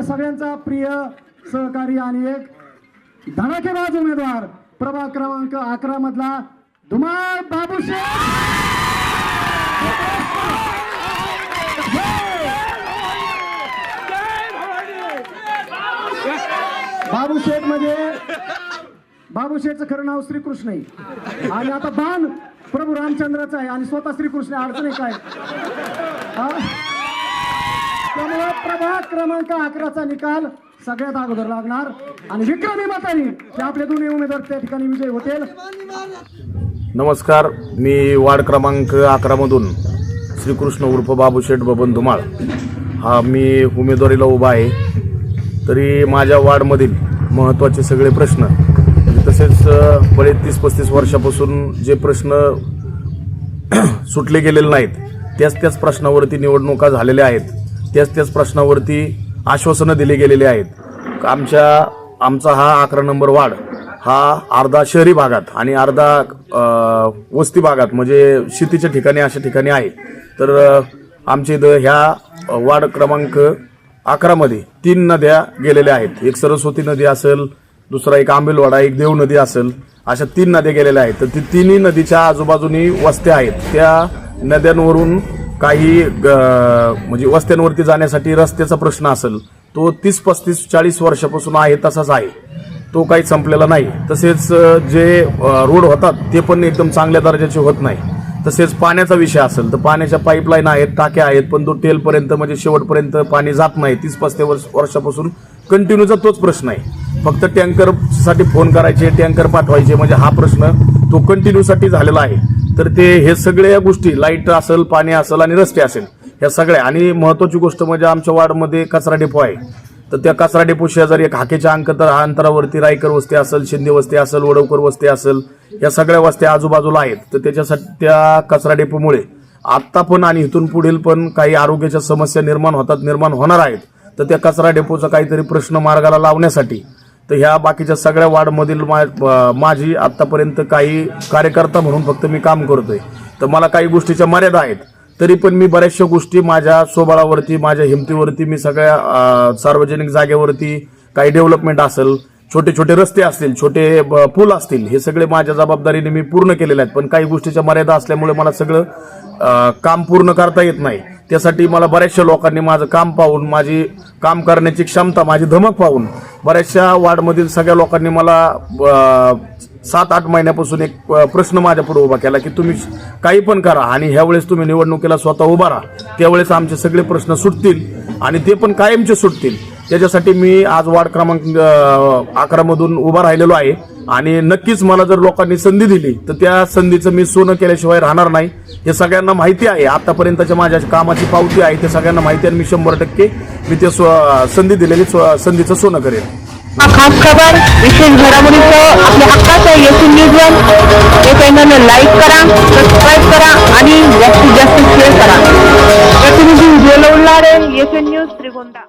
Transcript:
सगळ्यांचा प्रिय सहकारी आणि एक धडाकेबाज उमेदवार प्रभाग क्रमांक अकरा मधला धुमाळ बाबूशे बाबू शेठ म्हणजे बाबू शेठचं खरं नाव श्रीकृष्ण आहे आणि आता बाण प्रभू रामचंद्राचा आहे आणि स्वतः श्रीकृष्ण अडचण आहे. काय त्यामुळे प्रभाग क्रमांक अकराचा निकाल सगळ्यात अगोदर लागणार. आणि विक्रमी मताने ते आपले दोन्ही उमेदवार त्या ठिकाणी विजय होतील. नमस्कार मी वार्ड क्रमांक अकरामधून श्रीकृष्ण उर्फ बाबूशेठ बबन धुमाळ. हा मी उमेदवारीला उभा आहे. तरी माझ्या वार्डमधील महत्त्वाचे सगळे प्रश्न म्हणजे तसेच अ, तीस पस्तीस वर्षापासून जे प्रश्न सुटले गेलेले नाहीत त्याच त्याच प्रश्नावरती निवडणुका झालेल्या आहेत. त्याच त्याच प्रश्नावरती आश्वासनं दिली गेलेली आहेत. आमच्या आमचा हा अकरा नंबर वार्ड हा अर्धा शहरी भागात आणि अर्धा वस्ती भागात म्हणजे शेतीच्या ठिकाणी अशा ठिकाणी आहे. तर आमच्या इथं ह्या वार्ड क्रमांक अकरामध्ये तीन नद्या गेलेल्या आहेत. एक सरस्वती नदी असेल दुसरा एक आंबेलवाडा एक देव नदी असेल अशा तीन नद्या गेलेल्या आहेत. तर ती तिन्ही नदीच्या आजूबाजूनी वस्त्या आहेत. त्या नद्यांवरून काही ग- म्हणजे वस्त्यांवरती जाण्यासाठी रस्त्याचा प्रश्न असेल तो तीस पस्तीस चाळीस वर्षापासून आहे तसाच आहे. तो काही संपलेला नाही. तसेच जे रोड होतात ते पण एकदम चांगल्या दर्जाचे होत नाही. तसेच पाण्याचा विषय असेल तर पाण्याच्या पाईपलाईन आहेत टाक्या आहेत पण तो टेलपर्यंत म्हणजे शेवटपर्यंत पाणी जात नाही. तीस पस्तीस वर्ष वर्षापासून कंटिन्यूचा तोच प्रश्न आहे. फक्त टँकरसाठी फोन करायचे टँकर पाठवायचे म्हणजे हा प्रश्न तो कंटिन्यूसाठी झालेला आहे. तर ते हे सगळ्या गोष्टी लाइट असेल पाणी असेल आणि रस्ते असेल ह्या सगळ्या. आणि महत्वाची गोष्ट म्हणजे आमच्या वार्डमध्ये कचरा डेपो आहे. तर त्या कचरा डेपो शेजारी एक हाकेच्या अंक तर अंतरावरती रायकर वस्ती असेल शिंदे वस्ती असेल वडवकर वस्ती असेल या सगळ्या वस्त्या आजूबाजूला आहेत. तर त्याच्यासाठी त्या कचरा डेपोमुळे आत्ता पण आणि इथून पुढील पण काही आरोग्याच्या समस्या निर्माण होतात निर्माण होणार आहेत. तर त्या कचरा डेपोचा काहीतरी प्रश्न मार्गाला लावण्यासाठी तर ह्या बाकीच्या सगळ्या वार्डमधील मा- माझी आत्तापर्यंत काही कार्यकर्ता म्हणून फक्त मी काम करतोय. तर मला काही गोष्टीच्या मर्यादा आहेत. तरी पण मी बऱ्याचशा गोष्टी माझ्या स्वबळावरती माझ्या हिमतीवरती मी सगळ्या सार्वजनिक जागेवरती काही डेव्हलपमेंट असेल छोटे छोटे रस्ते असतील छोटे ब- पूल असतील हे सगळे माझ्या जबाबदारीने मी पूर्ण केलेले आहेत. पण काही गोष्टीच्या मर्यादा असल्यामुळे मला सगळं काम पूर्ण करता येत नाही. त्यासाठी मला बऱ्याचशा लोकांनी माझं काम पाहून माझी काम करण्याची क्षमता माझी धमक पाहून बऱ्याचशा वार्डमधील सगळ्या लोकांनी मला सात आठ महिन्यापासून एक प्रश्न माझ्यापुढे उभा केला की तुम्ही काही पण करा आणि ह्यावेळेस तुम्ही निवडणुकीला स्वतः उभा राहा. त्यावेळेस आमचे सगळे प्रश्न सुटतील आणि ते पण कायमचे सुटतील. त्याच्यासाठी मी आज वार्ड क्रमांक अकरा मधून उभा राहिलेलो आहे. आणि नक्कीच मला जर लोकांनी संधी दिली तर त्या संधीचं मी सोनं केल्याशिवाय राहणार नाही. हे सगळ्यांना माहिती आहे. आतापर्यंतच्या माझ्या कामाची पावती आहे. ते सगळ्यांना माहिती आहे मी शंभर टक्के मी ते संधी दिलेली संधीचं सोनं करेन खास खबर विशेष घडामोडीचं आपल्या हक्काचं येथून न्यूज वन हे चॅनलला लाईक करा सबस्क्राईब करा आणि जास्तीत जास्त शेअर करा. प्रतिनिधी विजय लोणारे येथून न्यूज त्रिगोंदा